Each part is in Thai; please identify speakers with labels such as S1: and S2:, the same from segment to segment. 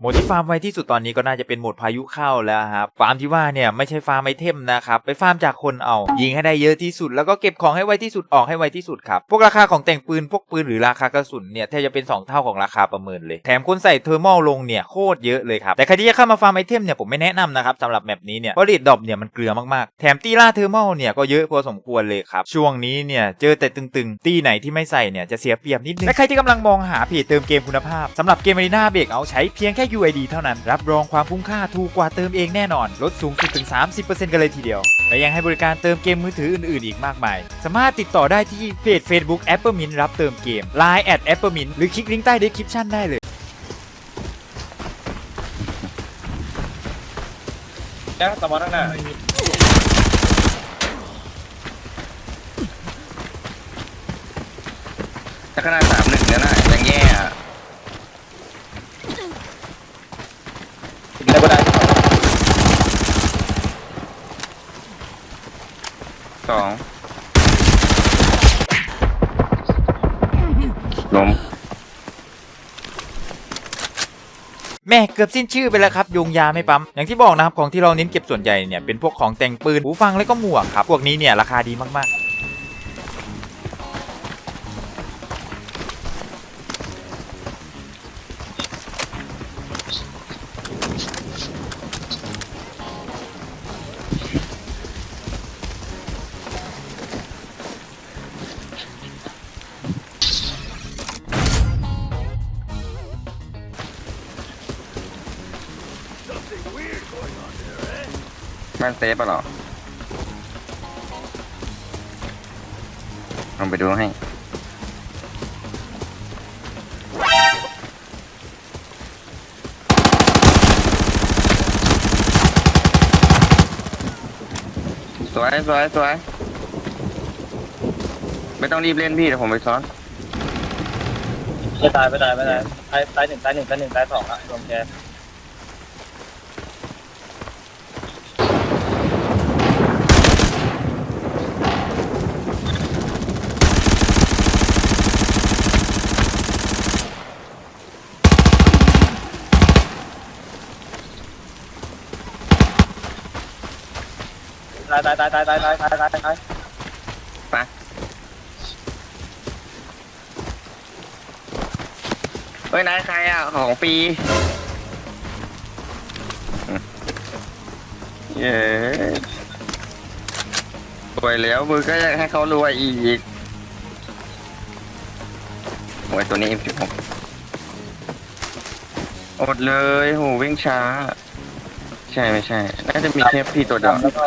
S1: โหมดที่ฟาร์มไวที่สุดตอนนี้ก็น่าจะเป็นโหมดพายุเข้าแล้วครับ ฟาร์มที่ว่าเนี่ยไม่ใช่ฟาร์มไอเทมนะครับ ไปฟาร์มจากคนเอา ยิงให้ได้เยอะที่สุด แล้วก็เก็บของให้ไวที่สุดออกให้ไวที่สุดครับ พวกราคาของแต่งปืน พวกปืนหรือราคากระสุนเนี่ยแทบจะเป็น 2 เท่าของราคาประเมินเลย แถมคนใส่เทอร์มอลลงเนี่ยโคตรเยอะเลยครับ แต่ใครที่จะเข้ามาฟาร์มไอเทมเนี่ยผมไม่แนะนำนะครับสำหรับแมปนี้เนี่ยเพราะเรดดรอปเนี่ยมันเกลือมากๆ แถมตีล่าเทอร์มอลเนี่ยก็เยอะพอสมควรเลยครับ ช่วงนี้เนี่ยเจอแต่ตึงๆ ตีไหนที่ไม่ใส่เนี่ยจะเสียเปรียบนิดนึงและใครที่กำลังมองหาเพจเติมเกมคุณภาพสำหรับเกม Arena b r e a k เอาใช้เพียงแค่ UID เท่านั้น รับรองความคุ้มค่าถูกกว่าเติมเองแน่นอน ลดสูงสุดถึง 30%กันเลยทีเดียว และยังให้บริการเติมเกมมือถืออื่น ๆ อีกมากมาย สามารถติดต่อได้ที่เพจ Facebook a p p l e m i n t รับเติมเกม Line at a p p l e m i n t หรือคลิกลิงก์ใต้ description ได้เลย
S2: แล้วตะวันข้างหน้าถ้าขนาดสามหนึ่งเนี่ยนะยังแย่อะแล้วก็ได้ สองล้ม
S1: แม่เกือบสิ้นชื่อไปแล้วครับยุงยาไม่ปั๊มอย่างที่บอกนะครับของที่เราเน้นเก็บส่วนใหญ่เนี่ยเป็นพวกของแต่งปืนหูฟังแล้วก็หมวกครับพวกนี้เนี่ยราคาดีมากๆ
S2: บ้านเซฟปะเหรอลองไปดูให้ สวยสวยสวยไม่ต้องรีบเล่นพี่เดี๋ยวผมไปซ้อน
S3: ไม่ตายไม่ตายไม่ตายตายตายหนึ่งตายหนึ่งตายหนึ่งตายสองอะรวมแก ตายตายตายตายตายตายตายตายตาย
S2: ไป เฮ้ยนายใครอะ ของปีเย้รวยแล้วมือก็ยากให้เขารวยอีกโอ้ยตัวนี้ M16 อดเลย โห วิ่งช้า ใช่ไม่ใช่ น่าจะมีแค่พี่ตัวเดียว
S3: แล้วก็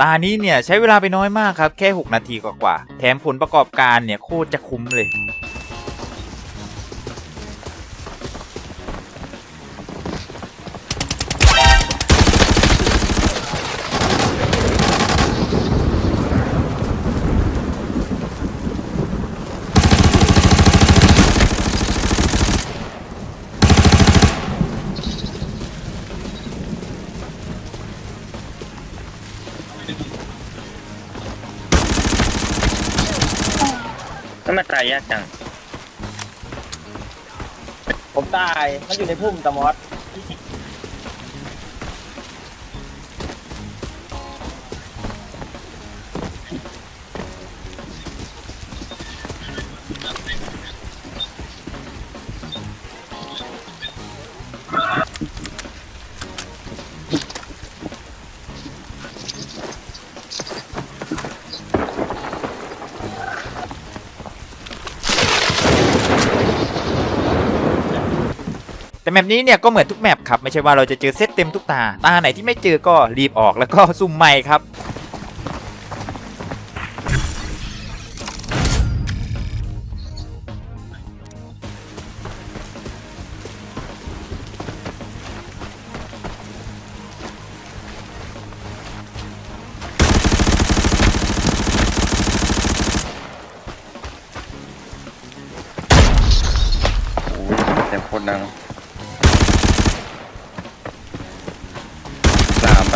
S1: ตานี้เนี่ยใช้เวลาไปน้อยมากครับ แค่ 6 นาทีกว่าๆแถมผลประกอบการเนี่ยโคตรจะคุ้มเลย
S2: จัง
S3: ผมตาย มันอยู่ในพุ่มตะมอส
S1: แมปนี้เนี่ยก็เหมือนทุกแมปครับไม่ใช่ว่าเราจะเจอเซตเต็มทุกตาตาไหนที่ไม่เจอก็รีบออกแล้วก็ซุ่มใหม่ครับ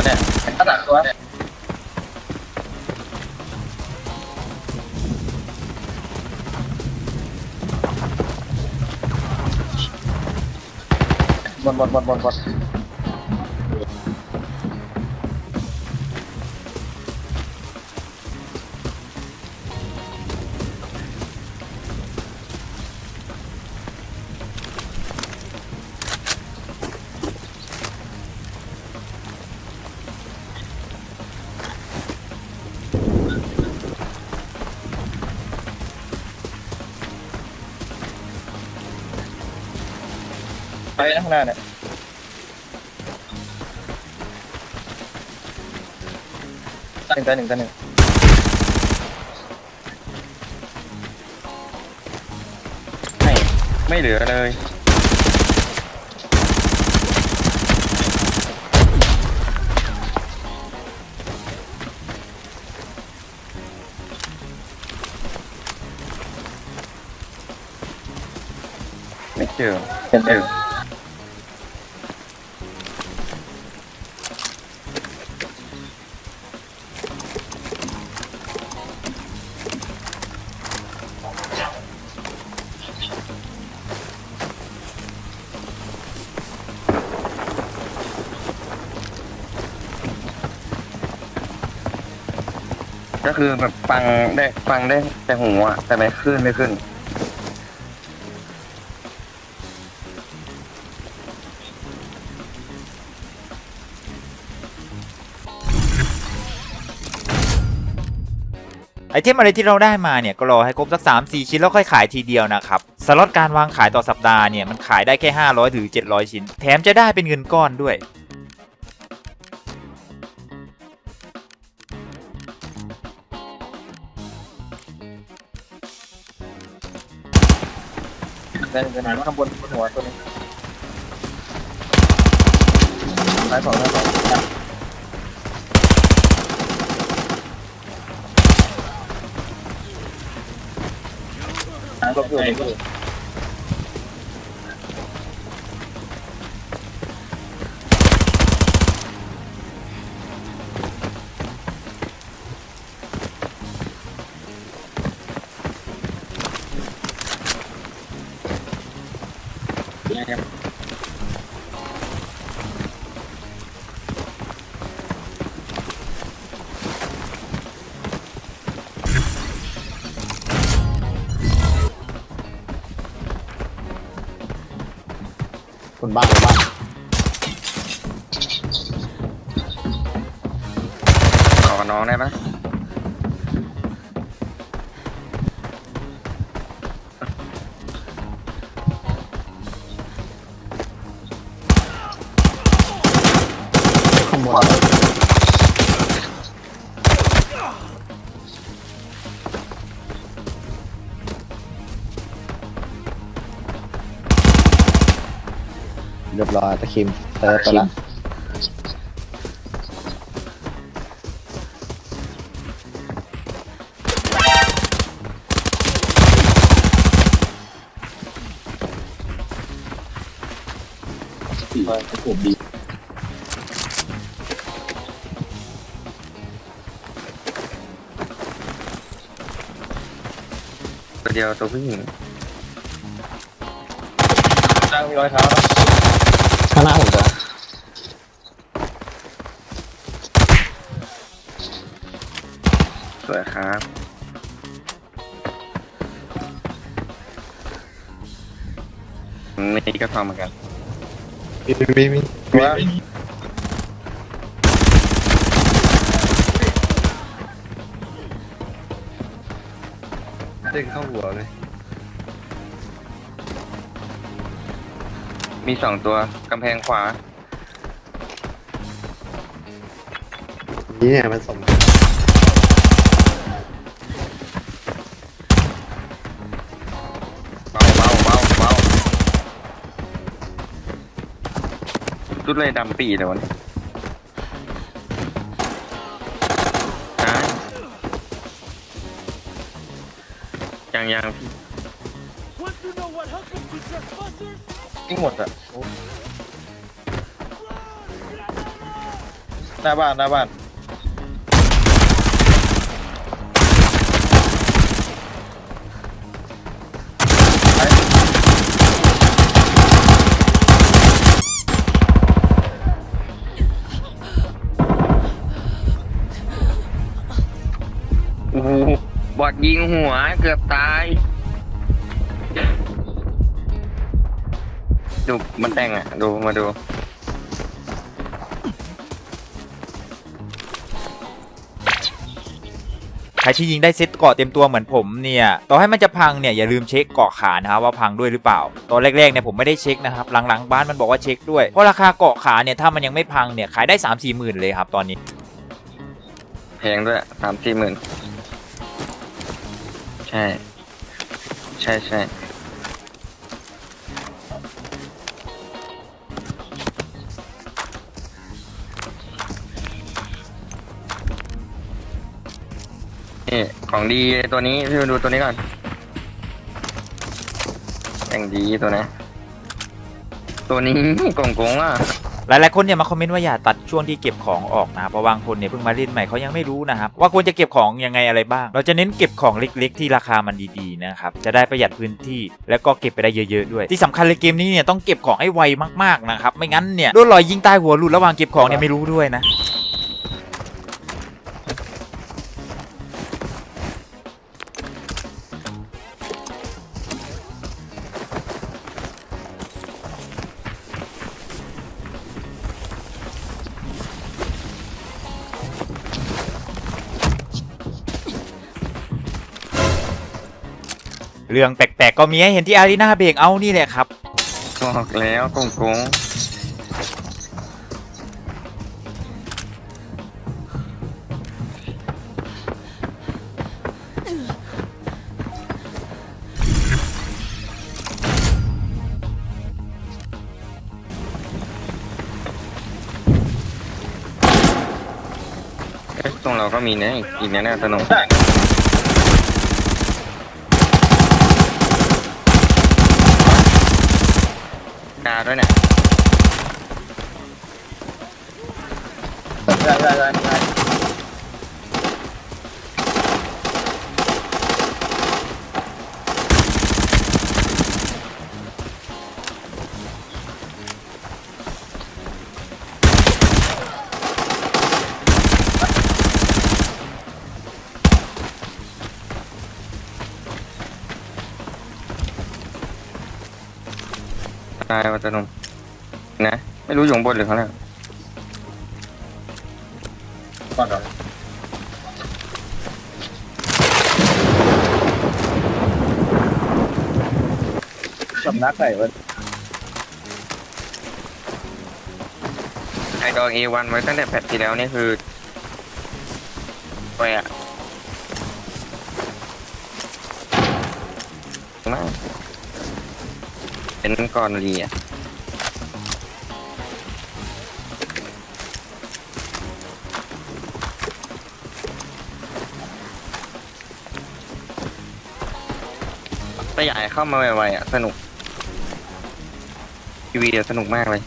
S3: วะเนี่ยถ้าสามตัวเนี่ยบนบนบนบนบนางหน้าเนี่ยหนึ่งตัวหนึ่งตัวหนึ่ง
S2: ไม่ไม่เหลือเลยไม่เจอ
S3: เห็น
S2: เจ
S3: เห็น
S2: อ คือแบบฟังได้ฟังได้แต่หูอะแต่ไม่ขึ้นไม่ขึ้น
S1: ไอเทมอะไรที่เราได้มาเนี่ยก็รอให้ครบสัก 3 4 ชิ้นแล้วค่อยขายทีเดียวนะครับ สล็อตการวางขายต่อสัปดาห์เนี่ยมันขายได้แค่ 500 ถึง 700 ชิ้น แถมจะได้เป็นเงินก้อนด้วย
S3: เดินเดินข้างบนบนหัวตัวนี้ซ้ายสองซ้ายสองหางก็อยู่นี่ก็อยู่
S4: รียบร้อยตะคิมเซิร์ฟไปละ
S3: ผมดี
S2: ตัวเดียวตัวผู้หญิง
S3: นั่งมีรอยเท้าเนอะ
S4: ข้างห น้าผมจะ
S2: สวยครับ นี่ก็ทำเหมือนกัน
S4: มีมีมี
S3: ว่า
S4: ดึงเข้าหัวเลย
S2: มีสองตัวกำแพงขวา
S4: นี่เนี่ยมันสม
S2: เบาเบาเบาเบาชุดเลยดำปีเลยวะเนี่ยฮะยังยังพี่
S3: ยิ่งหมดอะโอ้
S2: หน้าบ้านหน้าบ้าน โอ้โหบอดยิงหัวเกือบตาย ดูมันแต่งอะ ดูมาดู
S1: ใครที่ยิงได้เซตเกาะเต็มตัวเหมือนผมเนี่ยต่อให้มันจะพังเนี่ยอย่าลืมเช็คเกาะขานะครับว่าพังด้วยหรือเปล่า ตอนแรกๆเนี่ยผมไม่ได้เช็คนะครับหลังๆบ้านมันบอกว่าเช็คด้วยเพราะราคาเกาะขาเนี่ยถ้ามันยังไม่พังเนี่ยขายได้ 3 4หมื่นเลยครับตอนนี้
S2: แพงด้วยสามสี่หมื่น ใช่ ใช่ใช่ นี่ของดีตัวนี้พี่มาดูตัวนี้ก่อนแต่งดีตัวนี้ ตัวนี้กงกงๆอะ
S1: หลายๆคนเนี่ยมาคอมเมนต์ว่าอย่าตัดช่วงที่เก็บของออกนะเพราะบางคนเนี่ยเพิ่งมาเล่นใหม่เขายังไม่รู้นะครับว่าควรจะเก็บของยังไงอะไรบ้าง เราจะเน้นเก็บของเล็กๆ ที่ราคามันดีๆนะครับจะได้ประหยัดพื้นที่แล้วก็เก็บไปได้เยอะๆด้วย ที่สำคัญเลยเกมนี้เนี่ยต้องเก็บของให้ไวมากๆนะครับไม่งั้นเนี่ยโดนลอยยิงใต้หัวหลุดระหว่างเก็บของเนี่ยไม่รู้ด้วยนะ เรื่องแปลกๆก็มีให้เห็นที่อารีนาเบรกเอานี่แหละครับ
S2: บอกแล้วกงกงตรงเราก็มีนะอีกอีกนะเนี่ยสนุก ด้วยเนี่ย
S3: ได้ได้ได้
S2: ตายวัตนมนะ ไม่รู้อยู่ข้างบนหรือข้างล่าง
S3: ก่อนก่อนสำนักไหนวะ
S2: ไอดองเอวันไว้ตั้งแต่แพทที่แล้วนี่คือไปอะมาก เป็นก่อนรีอะถ้ายากให้เข้ามาไวๆอะ สนุกทีวีอะสนุกมากเลย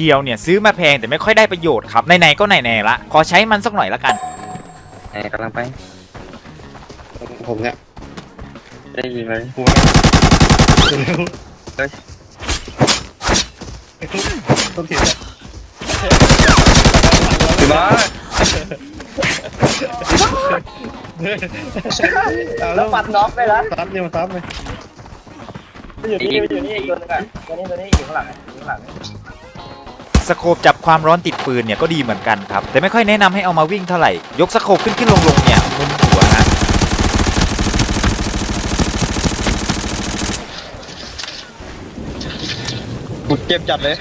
S1: คียวเนี่ยซื้อมาแพงแต่ไม่ค่อยได้ประโยชน์ครับไหนๆก็ไหนๆละขอใช้มันสักหน่อยละกัน
S2: ไอ้กำลังไป
S4: ผมเนี่ย
S2: ได้ยินเลยหัวเฮ้ย
S4: ต้องเสีย
S2: พี่บอส
S3: แล้วปัดน็อกไปแล้ว
S4: ซ้ำเนี่ยมาซ้ำเลย
S3: อยู่นี่อยู่นี่อีกตัวนึงอะตัวนี้ตัวนี้อยู่ข้างหลังอยู่ข้างหลัง
S1: สโคปจับความร้อนติดปืนเนี่ยก็ดีเหมือนกันครับ แต่ไม่ค่อยแนะนำให้เอามาวิ่งเท่าไหร่ ยกสโคปขึ้นขึ้นลงลงเนี่ยมุมหัวนะ
S2: กูเจ็บจัดเลย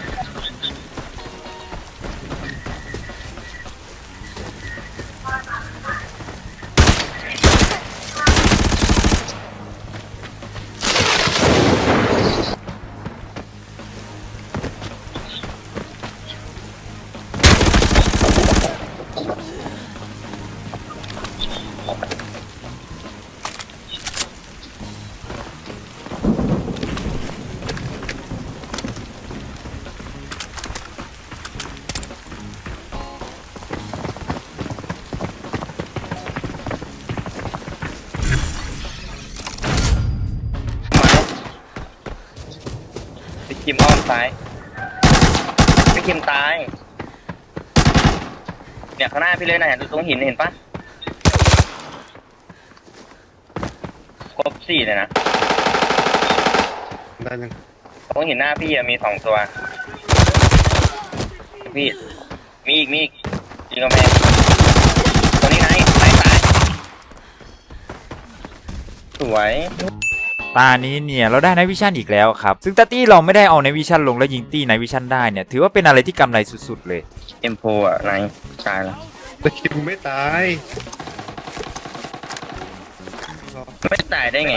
S2: พี่เลยนะเห็นตรงหินเห็นปะครบสี่เลยนะ
S5: ได้ยัง
S2: ตรงหินหน้าพี่อะมีสองตัว พี่ มีอีก มีอีกยิงกำแพงตัวนี้ไงตายตายสวย
S1: ตานี้เนี่ยเราได้ในวิชั่นอีกแล้วครับ ซึ่งตาตี้เราไม่ได้เอาในวิชั่นลงแล้วยิงตี้ในวิชั่นได้เนี่ย ถือว่าเป็นอะไรที่กำไรสุดๆเลย
S2: เอ็มโฟอะไหนตายแล้ว
S5: ตะคิมไม่ตาย
S2: ไม่ตายได้ไง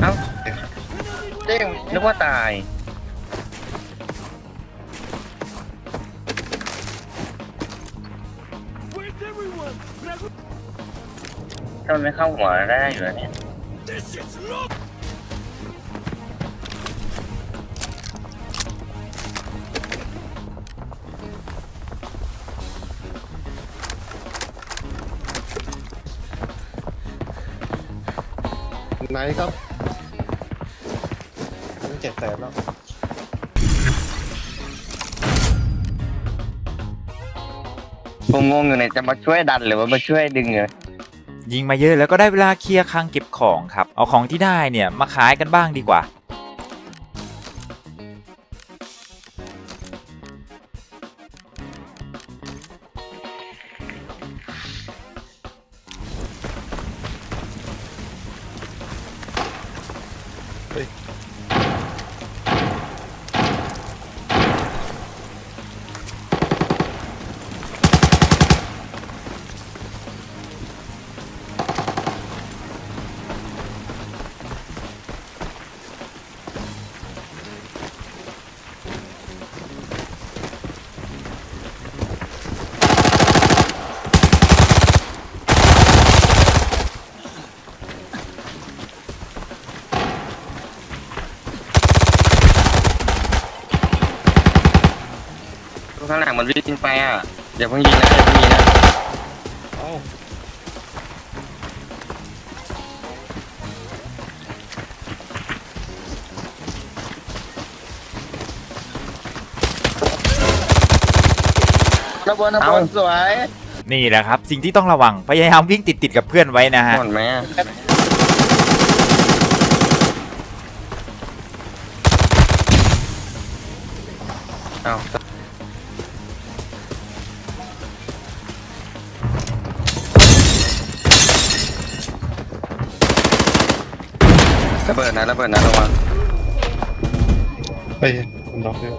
S2: เอ้าเด้งนึกว่าตาย ถ้ามันไม่เข้าหัวได้อยู่แล้วเนี่ย
S5: ไหนครับมันเจ็ดแสนแล้ว
S2: ผมงงอยู่เนี่ยจะมาช่วยดันหรือว่ามาช่วยดึงเลย
S1: ยิงมาเยอะแล้วก็ได้เวลาเคลียร์คลังเก็บของครับ เอาของที่ได้เนี่ยมาขายกันบ้างดีกว่า
S2: มันวิ่งไปอะอย่าเพิ่งยิงนะอย่าเพิ่งยิงนะ
S5: เอ้า
S3: ระบวนระบวนสวย
S1: นี่แหละครับ สิ่งที่ต้องระวังพยายามวิ่งติดๆกับเพื่อนไว้นะฮะ
S2: หมดไหมอะเอ้า ระเบิดนะระเบิดนะระวัง
S5: ไปผมล็อกเลย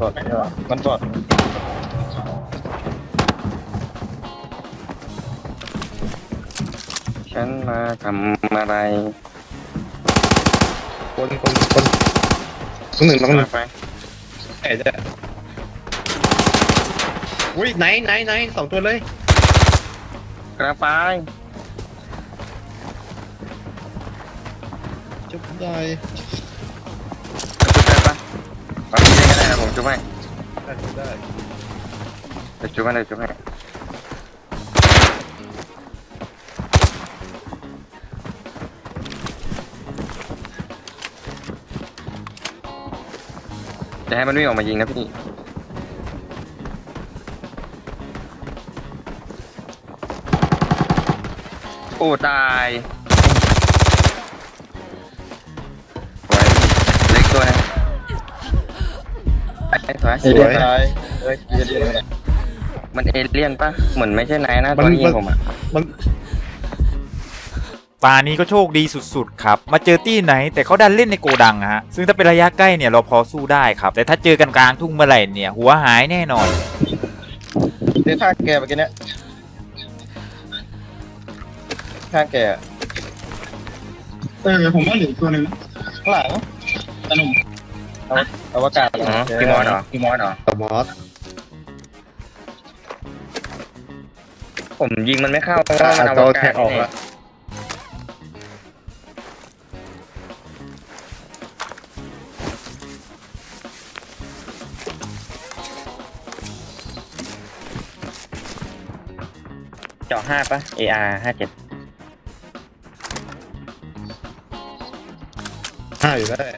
S5: บอดมันบอด
S2: ฉันมาทำอะไร
S5: คนคนคน คนหนึ่งน้องหนึ่ง
S2: ไป
S5: ไอ้เจ้าอุ้ยไหนไหนไหนสองตัวเลย
S2: กระปาย
S5: จุ๊บได้
S2: จุ๊บได้ปะเอาที่ได้ก็ได้นะผมจุ๊บให้
S5: ได้จุ๊บได้
S2: เดี๋ยวจุ๊บให้เดี๋ยวจุ๊บให้ จะให้มันวิ่งออกมายิงนะพี่โอ้ตายสวยเล็กตัวนะไอ้สวย
S3: เอเลี่ยนตายเอ้ยเอเลี่ยน
S2: มันเอเลี่ยนปะเหมือนไม่ใช่นายนะตัวนี้ยิงผมอะ
S5: มัน
S1: ตานี้ก็โชคดีสุดๆครับ มาเจอตี้ไหนแต่เขาดันเล่นในโกดังฮะ ซึ่งถ้าเป็นระยะใกล้เนี่ยเราพอสู้ได้ครับ แต่ถ้าเจอกันกลางทุ่งเมื่อไหร่เนี่ย หัวหายแน่นอน
S3: เดี๋ยวข้างแกเมื่อกี้เนี้ยข้างแกเออผมว่าเหลือตัวหนึ่งข้างหลังตะนุ่มเอาอวกาศ
S2: อ๋อพี่มอสเหรอพี่มอสเหรอ
S5: ตมอส
S2: ผมยิงมันไม่เข้าเพราะ
S5: อ่า
S2: ว่ามัน
S5: เอา
S2: เอา
S5: แท็กออกละ
S2: เจาะห้าปะ AR ห้าเจ็ด
S5: ห้าอยู่ได้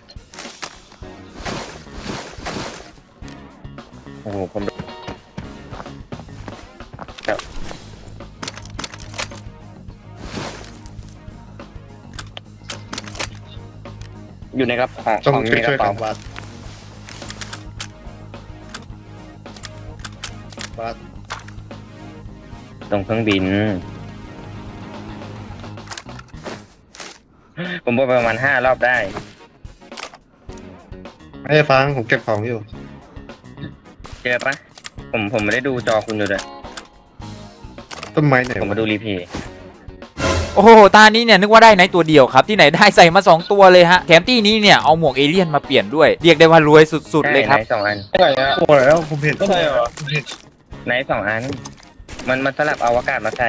S2: โอ้โหผมครับอยู่ในกระเป๋า
S5: ต้อง
S2: ของอยู่
S5: ช่วย
S2: ในก
S5: ช่วย
S2: ระ
S5: กั
S2: เป๋า น
S5: วัดวัด
S2: ตรงเครื่องบิน ผมบอกไปประมาณห้ารอบได้
S5: ไม่ได้ฟังผมเก็บของอยู่
S2: เจอปะผมผมไม่ได้ดูจอคุณอยู่เลย
S5: ต้นไม้ไหน
S2: ผมมาดูรีเพย์
S1: โอ้โห ตานี้เนี่ยนึกว่าได้ไนท์ตัวเดียวครับ ที่ไหนได้ใส่มา 2 ตัวเลยฮะ แถมที่นี้เนี่ยเอาหมวกเอเลี่ยนมาเปลี่ยนด้วย เรียกได้ว่ารวยสุดๆเลยครับ
S2: ไหนสองอัน
S3: เท่าไหร่อะ
S5: โอ้แล้วผมเห็น
S3: ใช่เหรอ
S2: ไหนสองอัน มันมันสลับอวกาศมาใส่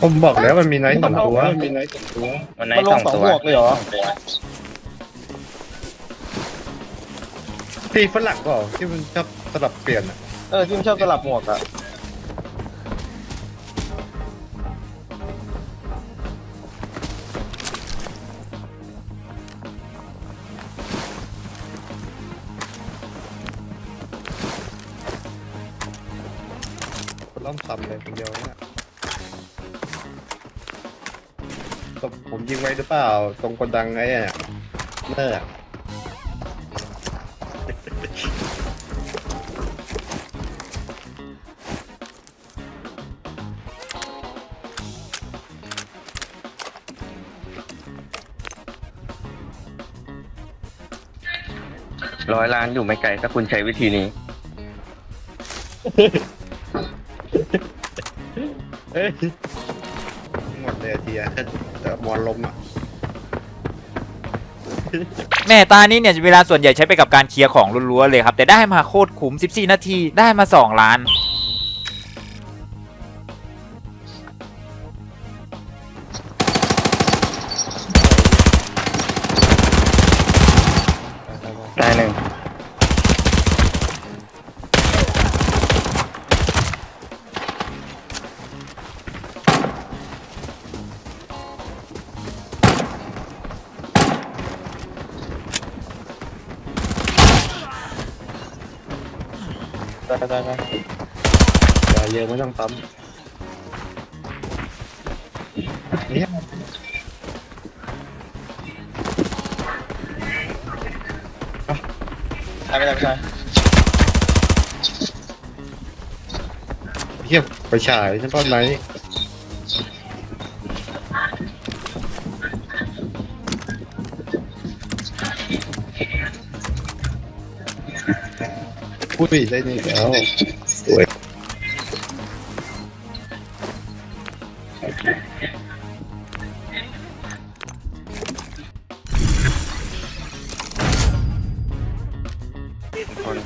S5: ผมบอกแล้วมันมีไนท์สองตัว
S3: มันมีไนท์สองตัว
S2: มันไหน
S3: มันล
S2: ส
S3: ง
S2: อง
S3: สอง
S2: ตัว
S3: หมวกเลยเหรอ
S5: ตีฝรั่งก็ที่มันชอบสลับเปลี่ยนอะ
S3: เออที่มันชอบสลับหมวกอะำ
S5: เลยคนเดียวเนี่ยตบผมยิงไว้หรือเปล่า ตรงกดดังไอ้เนี่ยเนอร์อะ
S2: ร้อยล้านอยู่ไม่ไกลถ้าคุณใช้วิธีนี้
S5: เอ้ยหมดเลยอะทียแต่มอนลมอะ
S1: แม่ตานี้เนี่ยเวลาส่วนใหญ่ใช้ไปกับการเคลียร์ของล้วนๆเลยครับ แต่ได้มาโคตรคุ้ม 14 นาที ได้มา 2 ล้าน
S2: ไป
S3: ไปได้
S5: อย่าเยอะไม่ต้องปั๊มเนี่ย
S3: ใช่ไม่ได้ไม่ใช่
S5: เทียบไปฉายฉันตอนไหน พูดไปได้นี่แล้วโอ้ย
S2: คน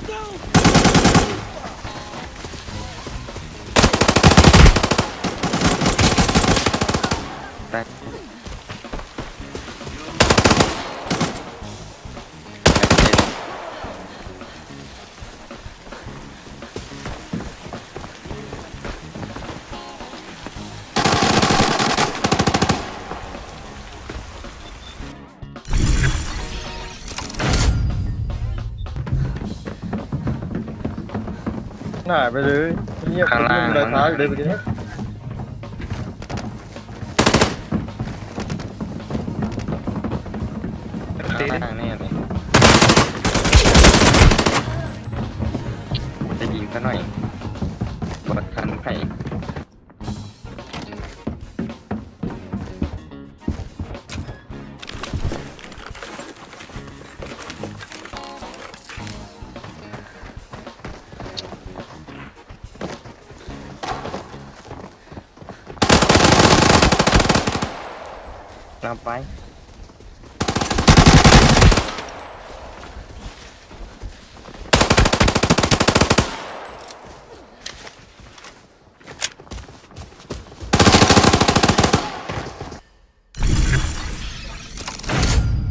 S2: ได้
S3: หายไปเลยเงียบ
S2: ข้างล่าง
S3: เลยเท้าอยู่เลยเมื่อกี้
S2: ข้างล่างเนี่ยเลยจะยิงซะหน่อยามไป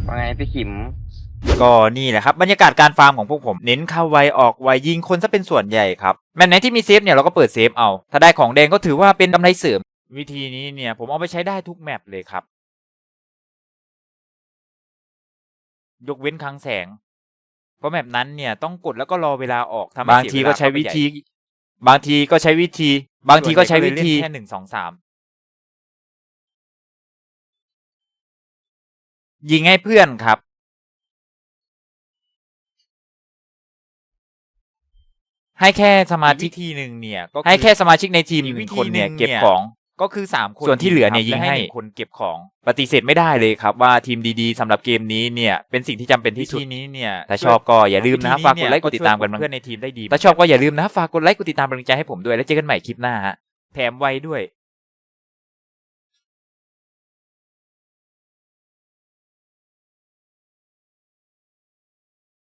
S2: ว่าไงพี่ขิม
S1: ก็นี่แหละครับบรรยากาศการฟาร์มของพวกผมเน้นเข้าไวออกไวยิงคนซะเป็นส่วนใหญ่ครับแมปไหนที่มีเซฟเนี่ยเราก็เปิดเซฟเอา ถ้าได้ของแดงก็ถือว่าเป็นกำไรเสริม วิธีนี้เนี่ยผมเอาไปใช้ได้ทุกแมปเลยครับ ยกเว้นคลังแสง เพราะแมปนั้นเนี่ยต้องกดแล้วก็รอเวลาออกทำให้
S6: บาง
S1: เสีย
S6: ที
S1: เวล
S6: ก็ใช้
S1: เข้าไป
S6: วิ
S1: ใหญ่
S6: ธี บางทีก็ใช้วิธี บางทีก็ใช้วิธี
S1: แค่หนึ่งสองสามยิงให้เพื่อนครับ ให้แค่สมาชิกทีหนึ่งเนี่ยก็ให้แค่สมาชิกในทีมหนึ่งคนเนี่ย เก็บของ ก็คือสามคนส่วนที่เหลือเนี่ยยิงให้คนเก็บของปฏิเสธไม่ได้เลยครับ ว่าทีมดีๆสำหรับเกมนี้เนี่ยเป็นสิ่งที่จำเป็นที่สุดนี้เนี่ยถ้าชอบก็อย่าลืมนะฝากกดไลค์กดติดตามกันเพื่อนในทีมได้ดีถ้าชอบก็อย่าลืมนะฝากกดไลค์กดติดตามเป็นกำลังใจให้ผมด้วยแล้วเจอกันใหม่คลิปหน้าฮะแถมไว้ด้วย